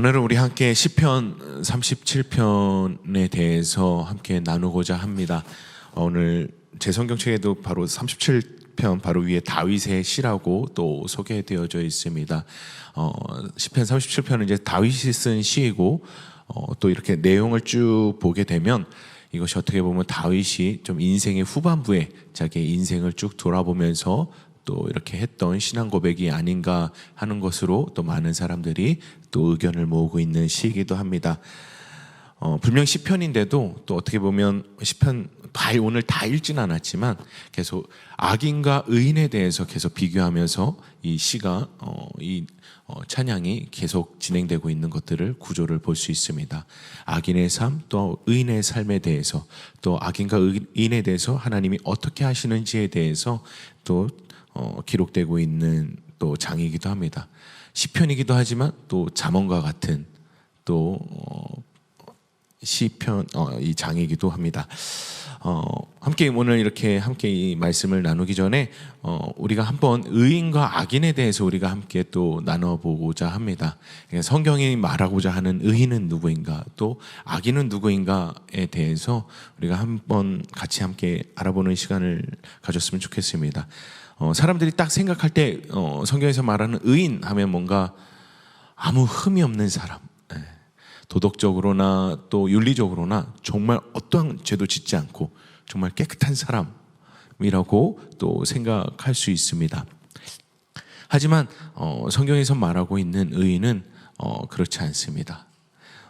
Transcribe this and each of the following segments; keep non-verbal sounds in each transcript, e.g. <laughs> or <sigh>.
오늘은 우리 함께 시편 37편에 대해서 함께 나누고자 합니다. 어, 오늘 제 성경책에도 바로 37편 바로 위에 다윗의 시라고 또 소개되어져 있습니다. 어, 시편 37편은 이제 다윗이 쓴 시이고 어, 또 이렇게 내용을 쭉 보게 되면 이것이 어떻게 보면 다윗이 좀 인생의 후반부에 자기의 인생을 쭉 돌아보면서 또 이렇게 했던 신앙 고백이 아닌가 하는 것으로 또 많은 사람들이 또 의견을 모으고 있는 시이기도 합니다. 어, 분명 시편인데도 또 어떻게 보면 시편 다 오늘 다 읽진 않았지만 계속 악인과 의인에 대해서 계속 비교하면서 이 시가 어, 이 어, 찬양이 계속 진행되고 있는 것들을 구조를 볼 수 있습니다. 악인의 삶, 또 의인의 삶에 대해서, 또 악인과 의인에 대해서 하나님이 어떻게 하시는지에 대해서 또 어, 기록되고 있는 또 장이기도 합니다. 시편이기도 하지만 또 잠언과 같은 또 어, 시편 어, 이 장이기도 합니다. 어, 함께 오늘 이렇게 함께 이 말씀을 나누기 전에 어, 우리가 한번 의인과 악인에 대해서 우리가 함께 또 나눠보고자 합니다. 그러니까 성경이 말하고자 하는 의인은 누구인가, 또 악인은 누구인가에 대해서 우리가 한번 같이 함께 알아보는 시간을 가졌으면 좋겠습니다. 어, 사람들이 딱 생각할 때 어, 성경에서 말하는 의인 하면 뭔가 아무 흠이 없는 사람, 예. 도덕적으로나 또 윤리적으로나 정말 어떠한 죄도 짓지 않고 정말 깨끗한 사람이라고 또 생각할 수 있습니다. 하지만 어, 성경에서 말하고 있는 의인은 어, 그렇지 않습니다.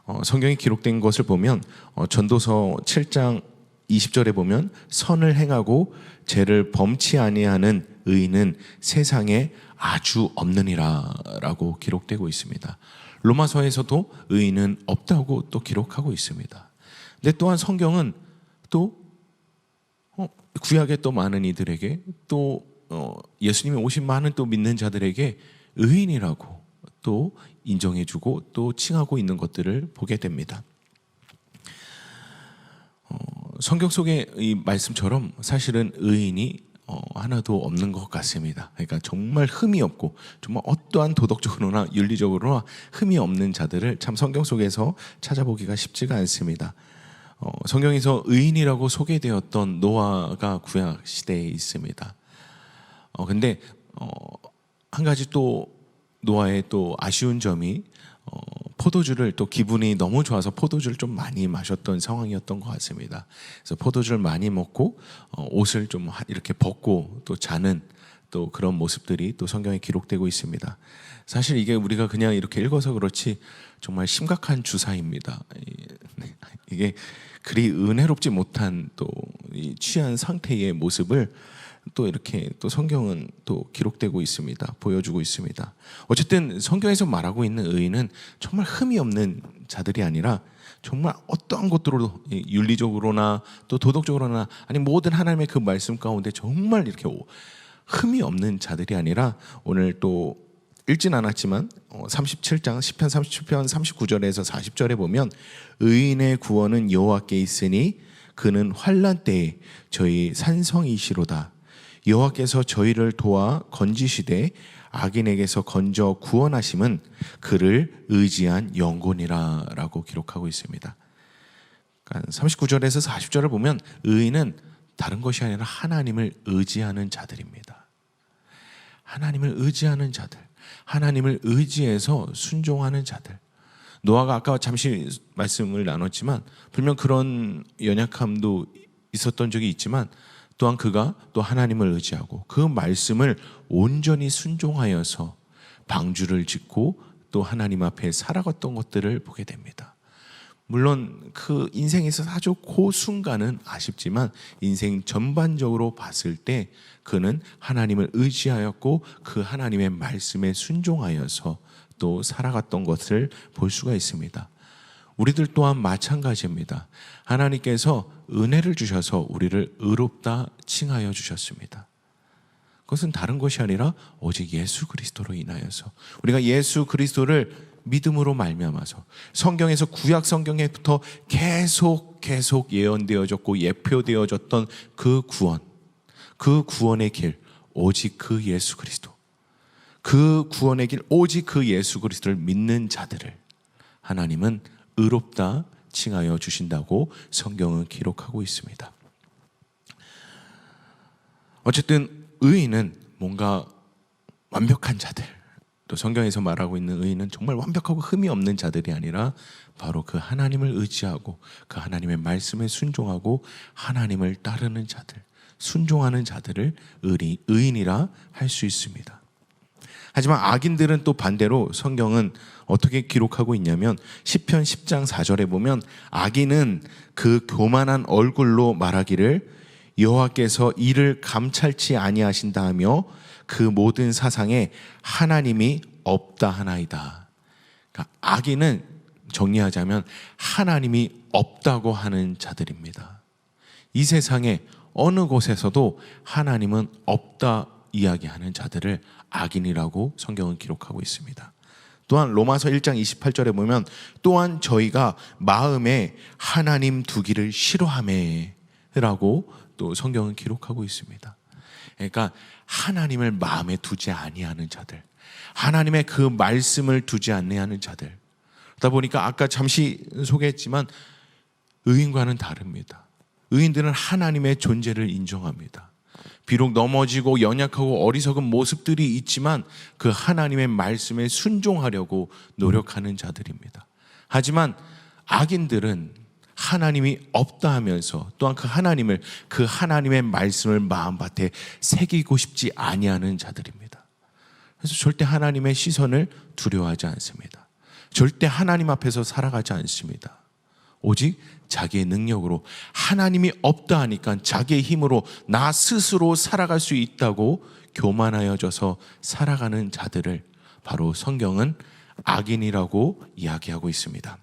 어, 성경에 기록된 것을 보면 어, 전도서 7장 20절에 보면 선을 행하고 죄를 범치 아니하는 의인은 세상에 아주 없느니라라고 기록되고 있습니다. 로마서에서도 의인은 없다고 또 기록하고 있습니다. 근데 또한 성경은 또 어, 구약에 또 많은 이들에게 또 어, 예수님이 오신 많은 또 믿는 자들에게 의인이라고 또 인정해주고 또 칭하고 있는 것들을 보게 됩니다. 어, 성경 속의 이 말씀처럼 사실은 의인이 어, 하나도 없는 것 같습니다. 그러니까 정말 흠이 없고 정말 어떠한 도덕적으로나 윤리적으로나 흠이 없는 자들을 참 성경 속에서 찾아보기가 쉽지가 않습니다. 어, 성경에서 의인이라고 소개되었던 노아가 구약 시대에 있습니다. 어, 근데 어, 한 가지 또 노아의 또 아쉬운 점이 어, 포도주를 또 기분이 너무 좋아서 포도주를 좀 많이 마셨던 상황이었던 것 같습니다. 그래서 포도주를 많이 먹고 어, 옷을 좀 이렇게 벗고 또 자는 또 그런 모습들이 또 성경에 기록되고 있습니다. 사실 이게 우리가 그냥 이렇게 읽어서 그렇지 정말 심각한 주사입니다. 네, 이게 그리 은혜롭지 못한 또 취한 상태의 모습을 또 이렇게 또 성경은 또 기록되고 있습니다. 보여주고 있습니다. 어쨌든 성경에서 말하고 있는 의인은 정말 흠이 없는 자들이 아니라 정말 어떠한 것들로도 윤리적으로나 또 도덕적으로나 아니 모든 하나님의 그 말씀 가운데 정말 이렇게 흠이 없는 자들이 아니라 오늘 또 읽진 않았지만 37장 10편 37편 39절에서 40절에 보면 의인의 구원은 여호와께 있으니 그는 환란 때에 저희 산성이시로다 여호와께서 저희를 도와 건지시되 악인에게서 건져 구원하심은 그를 의지한 영혼이라라고 기록하고 있습니다. 39절에서 그러니까 40절을 보면 의인은 다른 것이 아니라 하나님을 의지하는 자들입니다. 하나님을 의지하는 자들, 하나님을 의지해서 순종하는 자들. 노아가 아까 잠시 말씀을 나눴지만 분명 그런 연약함도 있었던 적이 있지만 또한 그가 또 하나님을 의지하고 그 말씀을 온전히 순종하여서 방주를 짓고 또 하나님 앞에 살아갔던 것들을 보게 됩니다. 물론 그 인생에서 아주 그 순간은 아쉽지만 인생 전반적으로 봤을 때 그는 하나님을 의지하였고 그 하나님의 말씀에 순종하여서 또 살아갔던 것을 볼 수가 있습니다. 우리들 또한 마찬가지입니다. 하나님께서 은혜를 주셔서 우리를 의롭다 칭하여 주셨습니다. 그것은 다른 것이 아니라 오직 예수 그리스도로 인하여서 우리가 예수 그리스도를 믿음으로 말미암아서 성경에서 구약 성경에부터 계속 계속 예언되어졌고 예표되어졌던 그 구원 그 구원의 길 오직 그 예수 그리스도 그 구원의 길 오직 그 예수 그리스도를 믿는 자들을 하나님은 의롭다 칭하여 주신다고 성경은 기록하고 있습니다. 어쨌든 의인은 뭔가 완벽한 자들, 또 성경에서 말하고 있는 의인은 정말 완벽하고 흠이 없는 자들이 아니라 바로 그 하나님을 의지하고 그 하나님의 말씀에 순종하고 하나님을 따르는 자들, 순종하는 자들을 의인이라 할 수 있습니다. 하지만 악인들은 또 반대로 성경은 어떻게 기록하고 있냐면 시편 10장 4절에 보면 악인은 그 교만한 얼굴로 말하기를 여호와께서 이를 감찰치 아니하신다 하며 그 모든 사상에 하나님이 없다 하나이다. 그러니까 악인은 정리하자면 하나님이 없다고 하는 자들입니다. 이 세상에 어느 곳에서도 하나님은 없다 이야기하는 자들을 악인이라고 성경은 기록하고 있습니다. 또한 로마서 1장 28절에 보면 또한 저희가 마음에 하나님 두기를 싫어함에라고 또 성경은 기록하고 있습니다. 그러니까 하나님을 마음에 두지 아니하는 자들, 하나님의 그 말씀을 두지 아니하는 자들. 그러다 보니까 아까 잠시 소개했지만 의인과는 다릅니다. 의인들은 하나님의 존재를 인정합니다. 비록 넘어지고 연약하고 어리석은 모습들이 있지만 그 하나님의 말씀에 순종하려고 노력하는 자들입니다. 하지만 악인들은 하나님이 없다 하면서 또한 그 하나님을 그 하나님의 말씀을 마음밭에 새기고 싶지 아니하는 자들입니다. 그래서 절대 하나님의 시선을 두려워하지 않습니다. 절대 하나님 앞에서 살아가지 않습니다. 오직 자기의 능력으로 하나님이 없다 하니까 자기의 힘으로 나 스스로 살아갈 수 있다고 교만하여져서 살아가는 자들을 바로 성경은 악인이라고 이야기하고 있습니다.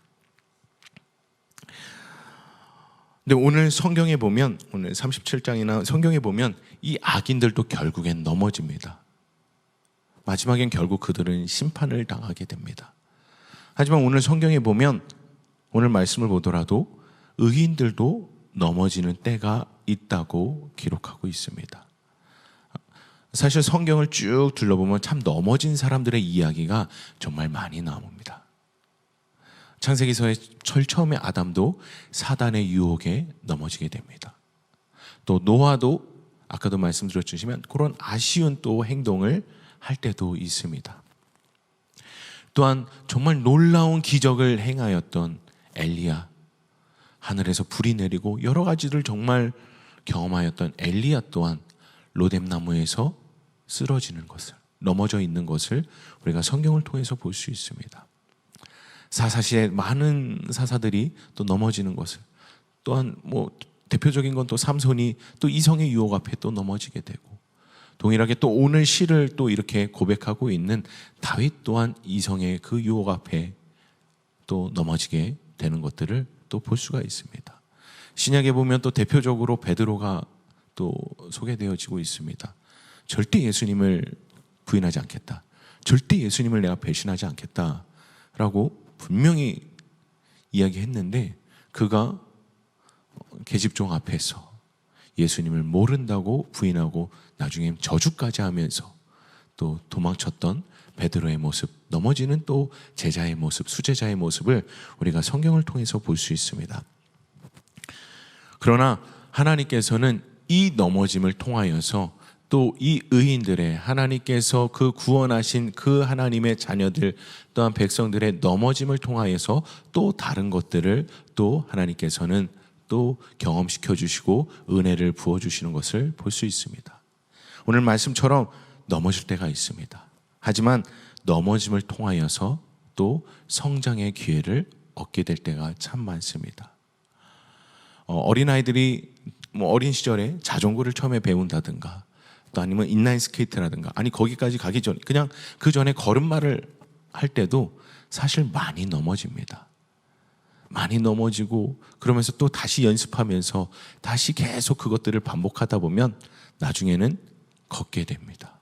근데 오늘 성경에 보면 오늘 37장이나 성경에 보면 이 악인들도 결국엔 넘어집니다. 마지막엔 결국 그들은 심판을 당하게 됩니다. 하지만 오늘 성경에 보면 오늘 말씀을 보더라도 의인들도 넘어지는 때가 있다고 기록하고 있습니다. 사실 성경을 쭉 둘러보면 참 넘어진 사람들의 이야기가 정말 많이 나옵니다. 창세기서의 철 처음에 아담도 사단의 유혹에 넘어지게 됩니다. 또 노아도 아까도 말씀드렸지만 그런 아쉬운 또 행동을 할 때도 있습니다. 또한 정말 놀라운 기적을 행하였던 엘리야 하늘에서 불이 내리고 여러 가지를 정말 경험하였던 엘리야 또한 로뎀나무에서 쓰러지는 것을 넘어져 있는 것을 우리가 성경을 통해서 볼 수 있습니다. 사사시에 많은 사사들이 또 넘어지는 것을 또한 뭐 대표적인 건 또 삼손이 또 이성의 유혹 앞에 또 넘어지게 되고 동일하게 또 오늘 시를 또 이렇게 고백하고 있는 다윗 또한 이성의 그 유혹 앞에 또 넘어지게 되는 것들을 또 볼 수가 있습니다. 신약에 보면 또 대표적으로 베드로가 또 소개되어지고 있습니다. 절대 예수님을 부인하지 않겠다. 절대 예수님을 내가 배신하지 않겠다라고 분명히 이야기했는데 그가 계집종 앞에서 예수님을 모른다고 부인하고 나중에 저주까지 하면서 또 도망쳤던 베드로의 모습, 넘어지는 또 제자의 모습, 수제자의 모습을 우리가 성경을 통해서 볼 수 있습니다. 그러나 하나님께서는 이 넘어짐을 통하여서 또 이 의인들의 하나님께서 그 구원하신 그 하나님의 자녀들 또한 백성들의 넘어짐을 통하여서 또 다른 것들을 또 하나님께서는 또 경험시켜 주시고 은혜를 부어 주시는 것을 볼 수 있습니다. 오늘 말씀처럼 넘어질 때가 있습니다. 하지만 넘어짐을 통하여서 또 성장의 기회를 얻게 될 때가 참 많습니다. 어, 린 아이들이 뭐 어린 시절에 자전거를 처음에 배운다든가 또 아니면 인라인 스케이트라든가 아니 거기까지 가기 전 그냥 그 전에 걸음마를 할 때도 사실 많이 넘어집니다. 많이 넘어지고 그러면서 또 다시 연습하면서 다시 계속 그것들을 반복하다 보면 나중에는 걷게 됩니다.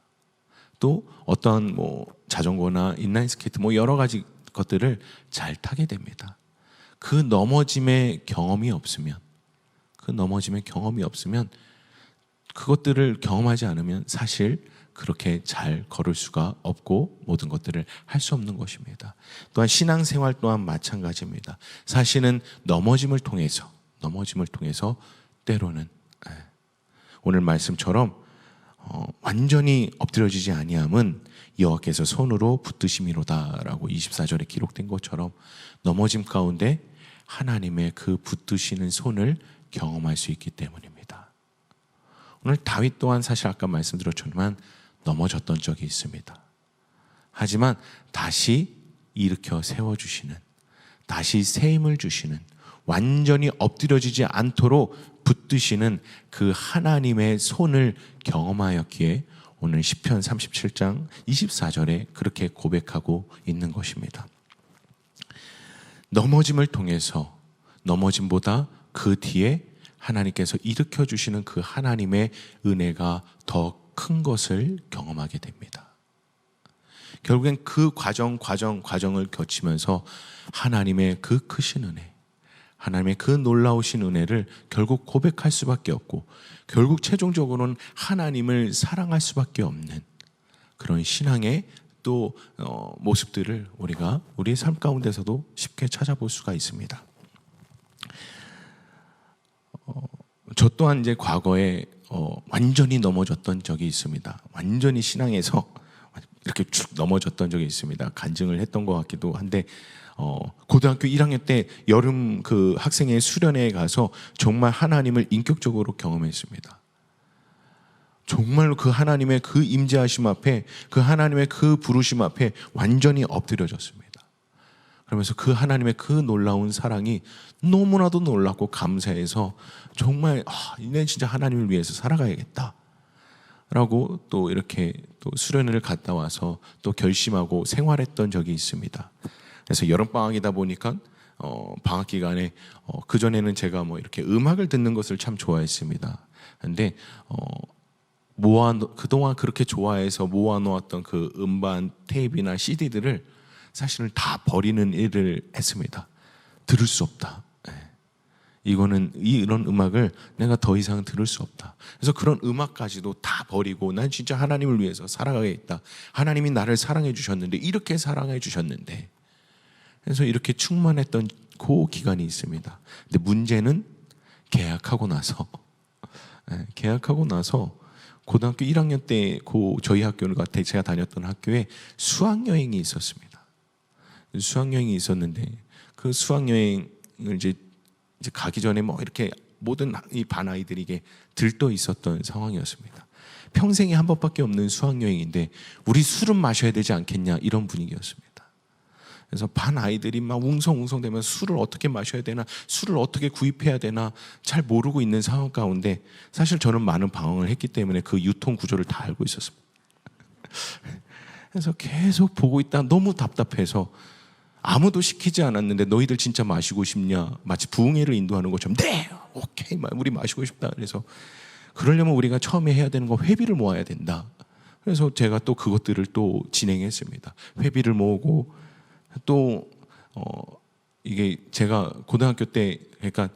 또 어떤 뭐 자전거나 인라인 스케이트 뭐 여러 가지 것들을 잘 타게 됩니다. 그 넘어짐의 경험이 없으면 그 넘어짐의 경험이 없으면 그것들을 경험하지 않으면 사실 그렇게 잘 걸을 수가 없고 모든 것들을 할 수 없는 것입니다. 또한 신앙생활 또한 마찬가지입니다. 사실은 넘어짐을 통해서 넘어짐을 통해서 때로는 예, 오늘 말씀처럼 어, 완전히 엎드려지지 아니함은 여호와께서 손으로 붙드심이로다라고 24절에 기록된 것처럼 넘어짐 가운데 하나님의 그 붙드시는 손을 경험할 수 있기 때문입니다. 오늘 다윗 또한 사실 아까 말씀드렸지만 넘어졌던 적이 있습니다. 하지만 다시 일으켜 세워주시는, 다시 새 힘을 주시는, 완전히 엎드려지지 않도록 붙드시는 그 하나님의 손을 경험하였기에 오늘 10편 37장 24절에 그렇게 고백하고 있는 것입니다. 넘어짐을 통해서 넘어짐보다 그 뒤에 하나님께서 일으켜 주시는 그 하나님의 은혜가 더 큰 것을 경험하게 됩니다. 결국엔 그 과정, 과정, 과정을 거치면서 하나님의 그 크신 은혜, 하나님의 그 놀라우신 은혜를 결국 고백할 수밖에 없고, 결국 최종적으로는 하나님을 사랑할 수밖에 없는 그런 신앙의 또 어, 모습들을 우리가 우리의 삶 가운데서도 쉽게 찾아볼 수가 있습니다. 어, 저 또한 이제 과거에 어, 완전히 넘어졌던 적이 있습니다. 완전히 신앙에서 <laughs> 이렇게 쭉 넘어졌던 적이 있습니다. 간증을 했던 것 같기도 한데 어, 고등학교 1학년 때 여름 그 학생회 수련회에 가서 정말 하나님을 인격적으로 경험했습니다. 정말로 그 하나님의 그 임재하심 앞에 그 하나님의 그 부르심 앞에 완전히 엎드려졌습니다. 그러면서 그 하나님의 그 놀라운 사랑이 너무나도 놀랍고 감사해서 정말 아, 이내 진짜 하나님을 위해서 살아가야겠다. 라고 또 이렇게 또 수련회를 갔다 와서 또 결심하고 생활했던 적이 있습니다. 그래서 여름 방학이다 보니까 어, 방학 기간에 어, 그 전에는 제가 뭐 이렇게 음악을 듣는 것을 참 좋아했습니다. 근데 어, 모아 그동안 그렇게 좋아해서 모아 놓았던 그 음반 테이프나 CD들을 사실은 다 버리는 일을 했습니다. 들을 수 없다. 예. 이거는 이런 음악을 내가 더 이상 들을 수 없다. 그래서 그런 음악까지도 다 버리고 난 진짜 하나님을 위해서 살아가겠다. 하나님이 나를 사랑해 주셨는데 이렇게 사랑해 주셨는데 그래서 이렇게 충만했던 그 기간이 있습니다. 근데 문제는 계약하고 나서 <laughs> 예, 계약하고 나서 고등학교 1학년 때그 저희 학교를 같아 제가 다녔던 학교에 수학 여행이 있었습니다. 수학 여행이 있었는데 그 수학 여행을 이제, 이제 가기 전에 뭐 이렇게 모든 이 반 아이들에게 들떠 있었던 상황이었습니다. 평생에 한 번밖에 없는 수학 여행인데 우리 술은 마셔야 되지 않겠냐 이런 분위기였습니다. 그래서 반 아이들이 막 웅성웅성대면 술을 어떻게 마셔야 되나, 술을 어떻게 구입해야 되나 잘 모르고 있는 상황 가운데 사실 저는 많은 방황을 했기 때문에 그 유통 구조를 다 알고 있었습니다. <laughs> 그래서 계속 보고 있다 너무 답답해서 아무도 시키지 않았는데 너희들 진짜 마시고 싶냐? 마치 부흥회를 인도하는 것처럼 네, 오케이, 우리 마시고 싶다. 그래서 그러려면 우리가 처음에 해야 되는 건 회비를 모아야 된다. 그래서 제가 또 그것들을 또 진행했습니다. 회비를 모으고 또 어, 이게 제가 고등학교 때 그러니까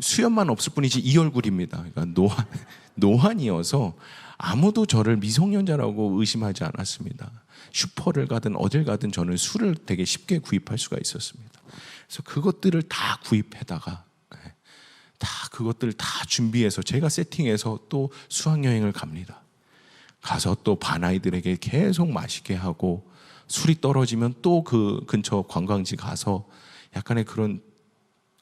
수염만 없을 뿐이지 이 얼굴입니다. 그러니까 노한 <laughs> 노한이어서 아무도 저를 미성년자라고 의심하지 않았습니다. 슈퍼를 가든 어딜 가든 저는 술을 되게 쉽게 구입할 수가 있었습니다. 그래서 그것들을 다 구입해다가 예, 다 그것들을 다 준비해서 제가 세팅해서 또 수학여행을 갑니다. 가서 또 반아이들에게 계속 맛있게 하고 술이 떨어지면 또 그 근처 관광지 가서 약간의 그런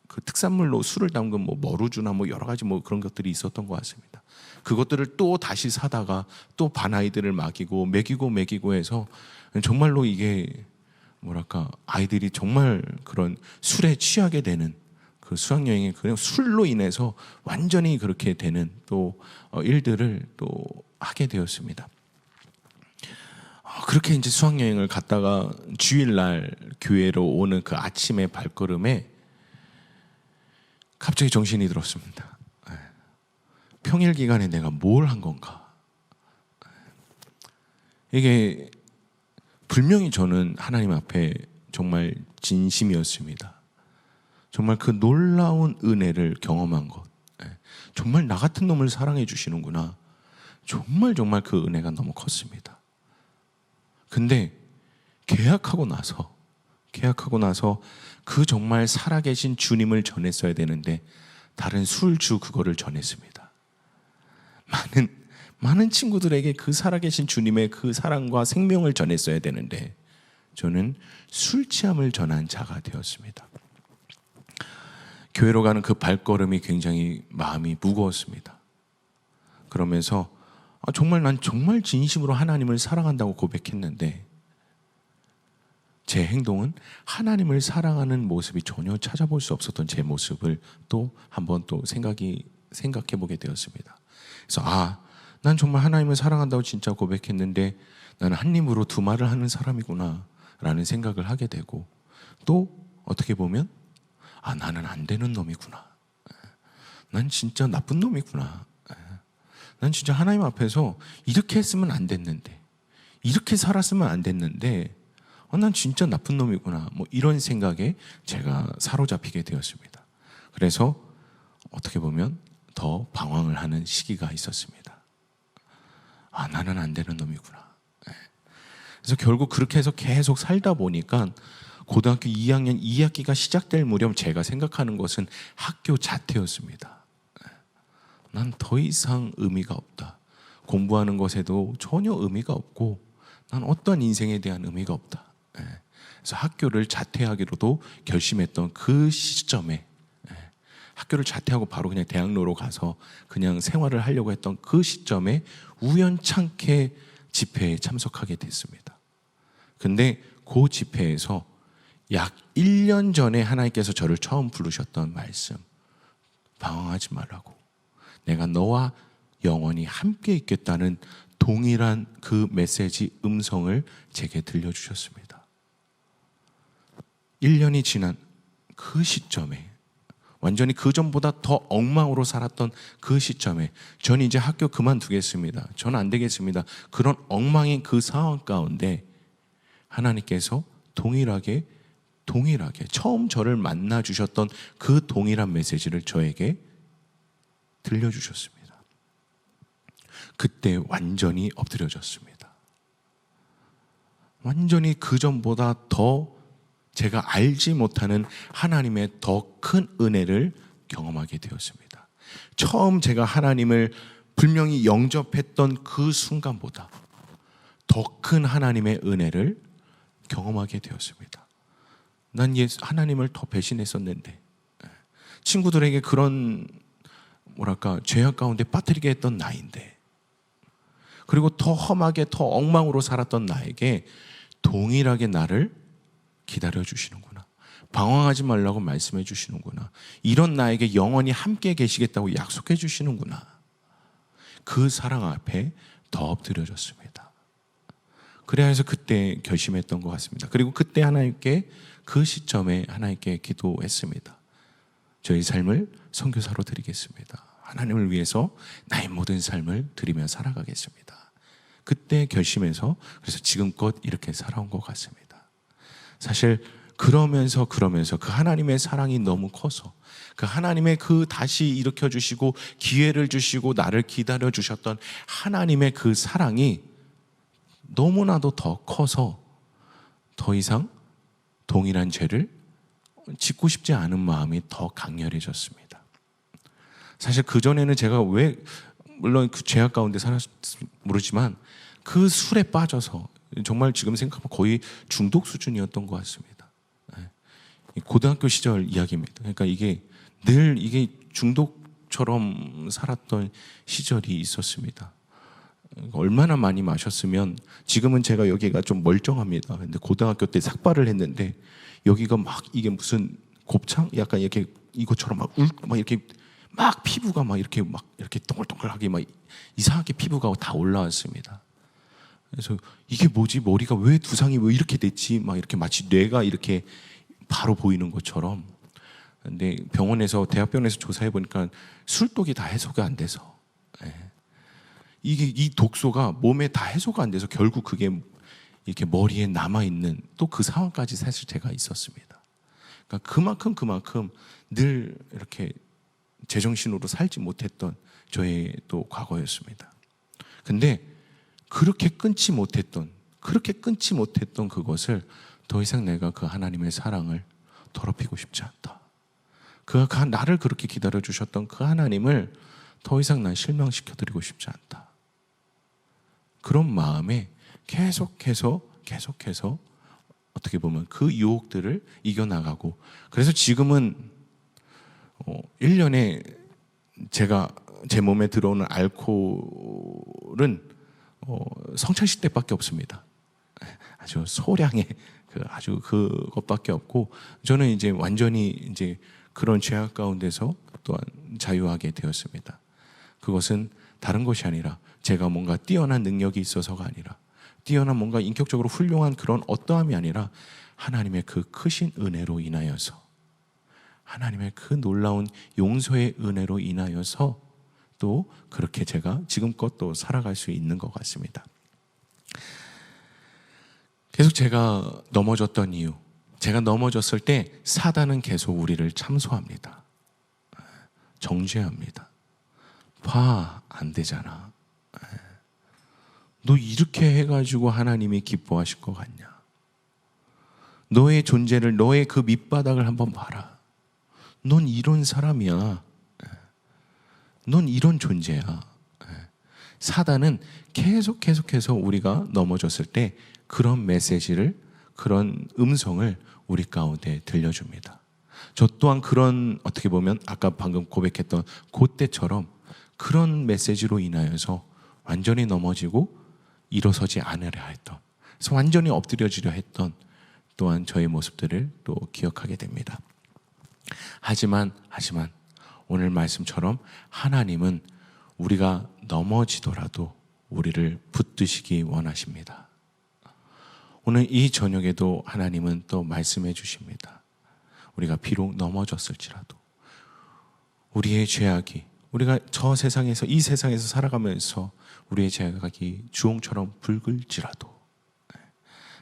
그 특산물로 술을 담근 뭐 머루주나 뭐 여러 가지 뭐 그런 것들이 있었던 것 같습니다. 그것들을 또 다시 사다가 또 반아이들을 먹이고 먹이고 먹이고 해서 정말로 이게 뭐랄까 아이들이 정말 그런 술에 취하게 되는 그 수학 여행의 그냥 술로 인해서 완전히 그렇게 되는 또 어, 일들을 또 하게 되었습니다. 어, 그렇게 이제 수학여행을 갔다가 주일날 교회로 오는 그 아침의 발걸음에 갑자기 정신이 들었습니다. 예. 평일 기간에 내가 뭘 한 건가? 예. 이게 분명히 저는 하나님 앞에 정말 진심이었습니다. 정말 그 놀라운 은혜를 경험한 것. 예. 정말 나 같은 놈을 사랑해 주시는구나. 정말 정말 그 은혜가 너무 컸습니다. 근데 계약하고 나서 계약하고 나서 그 정말 살아계신 주님을 전했어야 되는데 다른 술주 그거를 전했습니다. 많은 많은 친구들에게 그 살아계신 주님의 그 사랑과 생명을 전했어야 되는데 저는 술 취함을 전한 자가 되었습니다. 교회로 가는 그 발걸음이 굉장히 마음이 무거웠습니다. 그러면서 아, 정말 난 정말 진심으로 하나님을 사랑한다고 고백했는데 제 행동은 하나님을 사랑하는 모습이 전혀 찾아볼 수 없었던 제 모습을 또 한번 또 생각이 생각해 보게 되었습니다. 그래서 아, 난 정말 하나님을 사랑한다고 진짜 고백했는데 나는 한 입으로 두 말을 하는 사람이구나라는 생각을 하게 되고 또 어떻게 보면 아, 나는 안 되는 놈이구나. 난 진짜 나쁜 놈이구나. 난 진짜 하나님 앞에서 이렇게 했으면 안 됐는데, 이렇게 살았으면 안 됐는데, 어, 난 진짜 나쁜 놈이구나. 뭐 이런 생각에 제가 사로잡히게 되었습니다. 그래서 어떻게 보면 더 방황을 하는 시기가 있었습니다. 아, 나는 안 되는 놈이구나. 예. 그래서 결국 그렇게 해서 계속 살다 보니까 고등학교 2학년 2학기가 시작될 무렵 제가 생각하는 것은 학교 자퇴였습니다. 난 더 이상 의미가 없다. 공부하는 것에도 전혀 의미가 없고 난 어떠한 인생에 대한 의미가 없다. 예. 그래서 학교를 자퇴하기로도 결심했던 그 시점에 예. 학교를 자퇴하고 바로 그냥 대학로로 가서 그냥 생활을 하려고 했던 그 시점에 우연찮게 집회에 참석하게 됐습니다. 근데 그 집회에서 약 1년 전에 하나님께서 저를 처음 부르셨던 말씀. 방황하지 말라고. 내가 너와 영원히 함께 있겠다는 동일한 그 메시지 음성을 제게 들려주셨습니다. 1년이 지난 그 시점에 완전히 그 전보다 더 엉망으로 살았던 그 시점에 저는 이제 학교 그만두겠습니다. 저는 안 되겠습니다. 그런 엉망인 그 상황 가운데 하나님께서 동일하게 동일하게 처음 저를 만나 주셨던 그 동일한 메시지를 저에게 들려주셨습니다. 그때 완전히 엎드려졌습니다. 완전히 그 전보다 더 제가 알지 못하는 하나님의 더 큰 은혜를 경험하게 되었습니다. 처음 제가 하나님을 분명히 영접했던 그 순간보다 더 큰 하나님의 은혜를 경험하게 되었습니다. 난 하나님을 더 배신했었는데 친구들에게 그런 뭐랄까 죄악 가운데 빠뜨리게 했던 나인데 그리고 더 험하게 더 엉망으로 살았던 나에게 동일하게 나를 기다려 주시는구나. 방황하지 말라고 말씀해 주시는구나. 이런 나에게 영원히 함께 계시겠다고 약속해 주시는구나. 그 사랑 앞에 더 엎드려졌습니다. 그래야 해서 그때 결심했던 것 같습니다. 그리고 그때 하나님께 그 시점에 하나님께 기도했습니다. 저희 삶을 선교사로 드리겠습니다. 하나님을 위해서 나의 모든 삶을 드리며 살아가겠습니다. 그때 결심해서 그래서 지금껏 이렇게 살아온 것 같습니다. 사실 그러면서 그러면서 그 하나님의 사랑이 너무 커서 그 하나님의 그 다시 일으켜 주시고 기회를 주시고 나를 기다려 주셨던 하나님의 그 사랑이 너무나도 더 커서 더 이상 동일한 죄를 짓고 싶지 않은 마음이 더 강렬해졌습니다. 사실 그 전에는 제가 왜 물론 그 죄악 가운데 살았 모르지만 그 술에 빠져서 정말 지금 생각하면 거의 중독 수준이었던 것 같습니다. 네. 고등학교 시절 이야기입니다. 그러니까 이게 늘 이게 중독처럼 살았던 시절이 있었습니다. 얼마나 많이 마셨으면 지금은 제가 여기가 좀 멀쩡합니다. 근데 고등학교 때 삭발을 했는데 여기가 막 이게 무슨 곱창 약간 이렇게 이것처럼 막 울 막 이렇게 막 피부가 막 이렇게 막 이렇게 동글동글하게 막 이상하게 피부가 다 올라왔습니다. 그래서 이게 뭐지 머리가 왜 두상이 왜 이렇게 됐지 막 이렇게 마치 뇌가 이렇게 바로 보이는 것처럼 근데 병원에서 대학병원에서 조사해 보니까 술독이 다 해소가 안 돼서 예. 이게 이 독소가 몸에 다 해소가 안 돼서 결국 그게 이렇게 머리에 남아 있는 또 그 상황까지 사실 제가 있었습니다. 그러니까 그만큼 그만큼 늘 이렇게 제정신으로 살지 못했던 저의 또 과거였습니다. 근데 그렇게 끊지 못했던 그렇게 끊지 못했던 그것을 더 이상 내가 그 하나님의 사랑을 더럽히고 싶지 않다. 그가 나를 그렇게 기다려 주셨던 그 하나님을 더 이상 난 실망시켜 드리고 싶지 않다. 그런 마음에 계속해서 계속해서 어떻게 보면 그 유혹들을 이겨나가고 그래서 지금은 어, 1년에 제가 제 몸에 들어오는 알코올은 어, 성찬식 때밖에 없습니다. 아주 소량의 그 아주 그것밖에 없고 저는 이제 완전히 이제 그런 죄악 가운데서 또한 자유하게 되었습니다. 그것은 다른 것이 아니라 제가 뭔가 뛰어난 능력이 있어서가 아니라 뛰어난 뭔가 인격적으로 훌륭한 그런 어떠함이 아니라 하나님의 그 크신 은혜로 인하여서 하나님의 그 놀라운 용서의 은혜로 인하여서 또 그렇게 제가 지금껏 또 살아갈 수 있는 것 같습니다. 계속 제가 넘어졌던 이유, 제가 넘어졌을 때 사단은 계속 우리를 참소합니다. 정죄합니다. 봐, 안 되잖아. 너 이렇게 해가지고 하나님이 기뻐하실 것 같냐? 너의 존재를, 너의 그 밑바닥을 한번 봐라. 넌 이런 사람이야. 넌 이런 존재야. 사단은 계속 계속해서 우리가 넘어졌을 때 그런 메시지를 그런 음성을 우리 가운데 들려줍니다. 저 또한 그런 어떻게 보면 아까 방금 고백했던 그때처럼 그런 메시지로 인하여서 완전히 넘어지고 일어서지 않으려 했던 완전히 엎드려지려 했던 또한 저의 모습들을 또 기억하게 됩니다. 하지만 하지만 오늘 말씀처럼 하나님은 우리가 넘어지더라도 우리를 붙드시기 원하십니다. 오늘 이 저녁에도 하나님은 또 말씀해 주십니다. 우리가 비록 넘어졌을지라도 우리의 죄악이 우리가 저 세상에서 이 세상에서 살아가면서 우리의 죄악이 주홍처럼 붉을지라도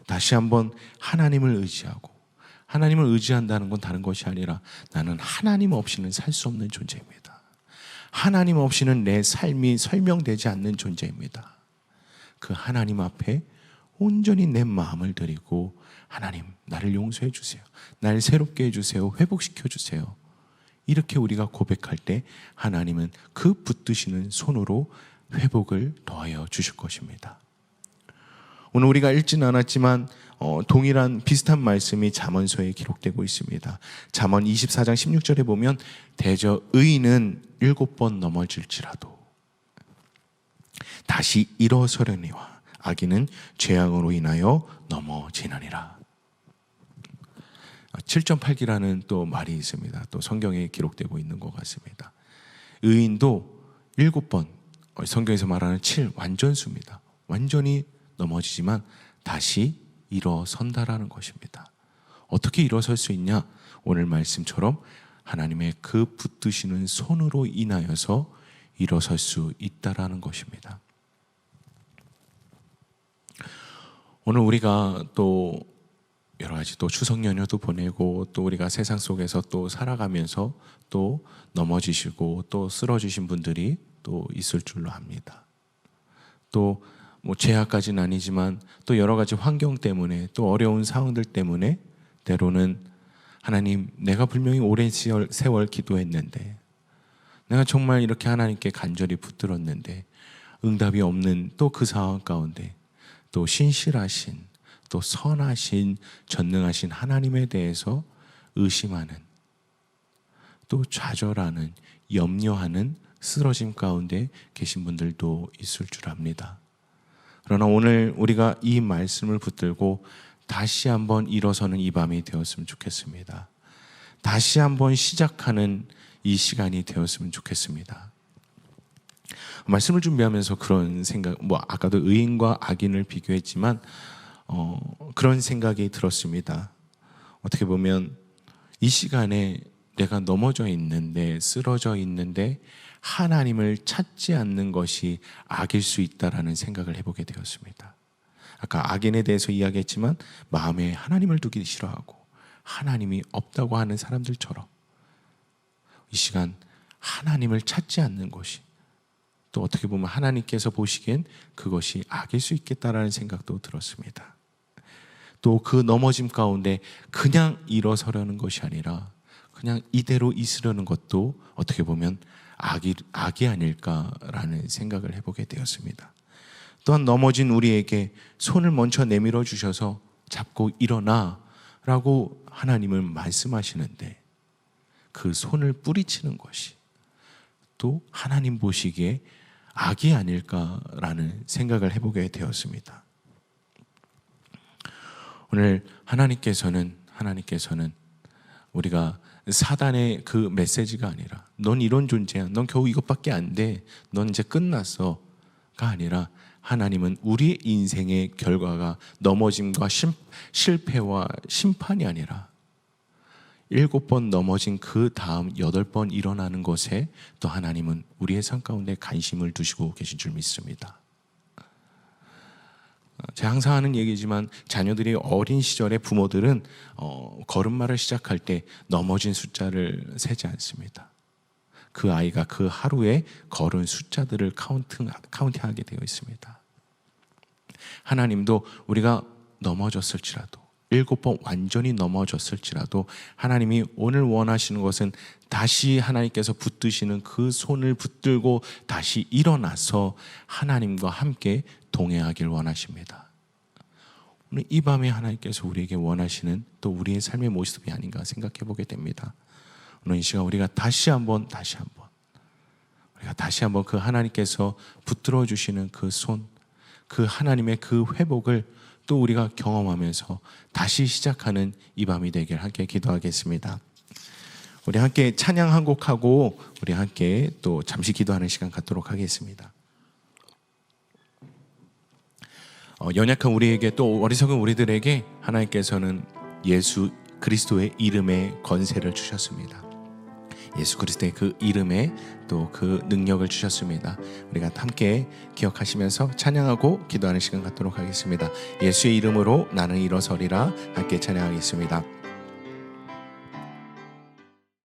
다시 한번 하나님을 의지하고 하나님을 의지한다는 건 다른 것이 아니라 나는 하나님 없이는 살 수 없는 존재입니다. 하나님 없이는 내 삶이 설명되지 않는 존재입니다. 그 하나님 앞에 온전히 내 마음을 드리고 하나님 나를 용서해 주세요. 나를 새롭게 해 주세요. 회복시켜 주세요. 이렇게 우리가 고백할 때 하나님은 그 붙드시는 손으로 회복을 더하여 주실 것입니다. 오늘 우리가 읽지는 않았지만 어, 동일한 비슷한 말씀이 잠언서에 기록되고 있습니다. 잠언 24장 16절에 보면 대저 의인은 일곱 번 넘어질지라도 다시 일어서려니와 악인은 죄악으로 인하여 넘어지느니라. 7.8기라는 또 말이 있습니다. 또 성경에 기록되고 있는 것 같습니다. 의인도 일곱 번 어, 성경에서 말하는 7 완전수입니다. 완전히 넘어지지만 다시 일어선다라는 것입니다. 어떻게 일어설 수 있냐? 오늘 말씀처럼 하나님의 그 붙드시는 손으로 인하여서 일어설 수 있다라는 것입니다. 오늘 우리가 또 여러 가지 또 추석 연휴도 보내고 또 우리가 세상 속에서 또 살아가면서 또 넘어지시고 또 쓰러지신 분들이 또 있을 줄로 압니다. 또 뭐 죄악까지는 아니지만 또 여러 가지 환경 때문에 또 어려운 상황들 때문에 때로는 하나님 내가 분명히 오랜 세월, 기도했는데 내가 정말 이렇게 하나님께 간절히 붙들었는데 응답이 없는 또 그 상황 가운데 또 신실하신 또 선하신 전능하신 하나님에 대해서 의심하는 또 좌절하는 염려하는 쓰러짐 가운데 계신 분들도 있을 줄 압니다. 그러나 오늘 우리가 이 말씀을 붙들고 다시 한번 일어서는 이 밤이 되었으면 좋겠습니다. 다시 한번 시작하는 이 시간이 되었으면 좋겠습니다. 말씀을 준비하면서 그런 생각, 뭐 아까도 의인과 악인을 비교했지만 어, 그런 생각이 들었습니다. 어떻게 보면 이 시간에 내가 넘어져 있는데 쓰러져 있는데 하나님을 찾지 않는 것이 악일 수 있다라는 생각을 해보게 되었습니다. 아까 악인에 대해서 이야기했지만 마음에 하나님을 두기 싫어하고 하나님이 없다고 하는 사람들처럼 이 시간 하나님을 찾지 않는 것이 또 어떻게 보면 하나님께서 보시기엔 그것이 악일 수 있겠다라는 생각도 들었습니다. 또 그 넘어짐 가운데 그냥 일어서려는 것이 아니라 그냥 이대로 있으려는 것도 어떻게 보면 악이, 악이 아닐까라는 생각을 해보게 되었습니다. 또한 넘어진 우리에게 손을 먼저 내밀어 주셔서 잡고 일어나 라고 하나님을 말씀하시는데 그 손을 뿌리치는 것이 또 하나님 보시기에 악이 아닐까라는 생각을 해보게 되었습니다. 오늘 하나님께서는 하나님께서는 우리가 사단의 그 메시지가 아니라 넌 이런 존재야. 넌 겨우 이것밖에 안 돼. 넌 이제 끝났어가 아니라 하나님은 우리 인생의 결과가 넘어짐과 심, 실패와 심판이 아니라 일곱 번 넘어진 그 다음 여덟 번 일어나는 것에 또 하나님은 우리의 삶 가운데 관심을 두시고 계신 줄 믿습니다. 제가 항상 하는 얘기지만 자녀들이 어린 시절에 부모들은 어, 걸음마를 시작할 때 넘어진 숫자를 세지 않습니다. 그 아이가 그 하루에 걸은 숫자들을 카운트, 카운팅하게 되어 있습니다. 하나님도 우리가 넘어졌을지라도 일곱 번 완전히 넘어졌을지라도 하나님이 오늘 원하시는 것은 다시 하나님께서 붙드시는 그 손을 붙들고 다시 일어나서 하나님과 함께 동행하길 원하십니다. 오늘 이 밤에 하나님께서 우리에게 원하시는 또 우리의 삶의 모습이 아닌가 생각해 보게 됩니다. 오늘 이 시간 우리가 다시 한번 다시 한번 우리가 다시 한번 그 하나님께서 붙들어 주시는 그 손, 그 하나님의 그 회복을 또 우리가 경험하면서 다시 시작하는 이 밤이 되길 함께 기도하겠습니다. 우리 함께 찬양 한 곡하고 우리 함께 또 잠시 기도하는 시간 갖도록 하겠습니다. 어, 연약한 우리에게 또 어리석은 우리들에게 하나님께서는 예수 그리스도의 이름에 건세를 주셨습니다. 예수 그리스도의 그 이름에 또 그 능력을 주셨습니다. 우리가 함께 기억하시면서 찬양하고 기도하는 시간 갖도록 하겠습니다. 예수의 이름으로 나는 일어서리라 함께 찬양하겠습니다.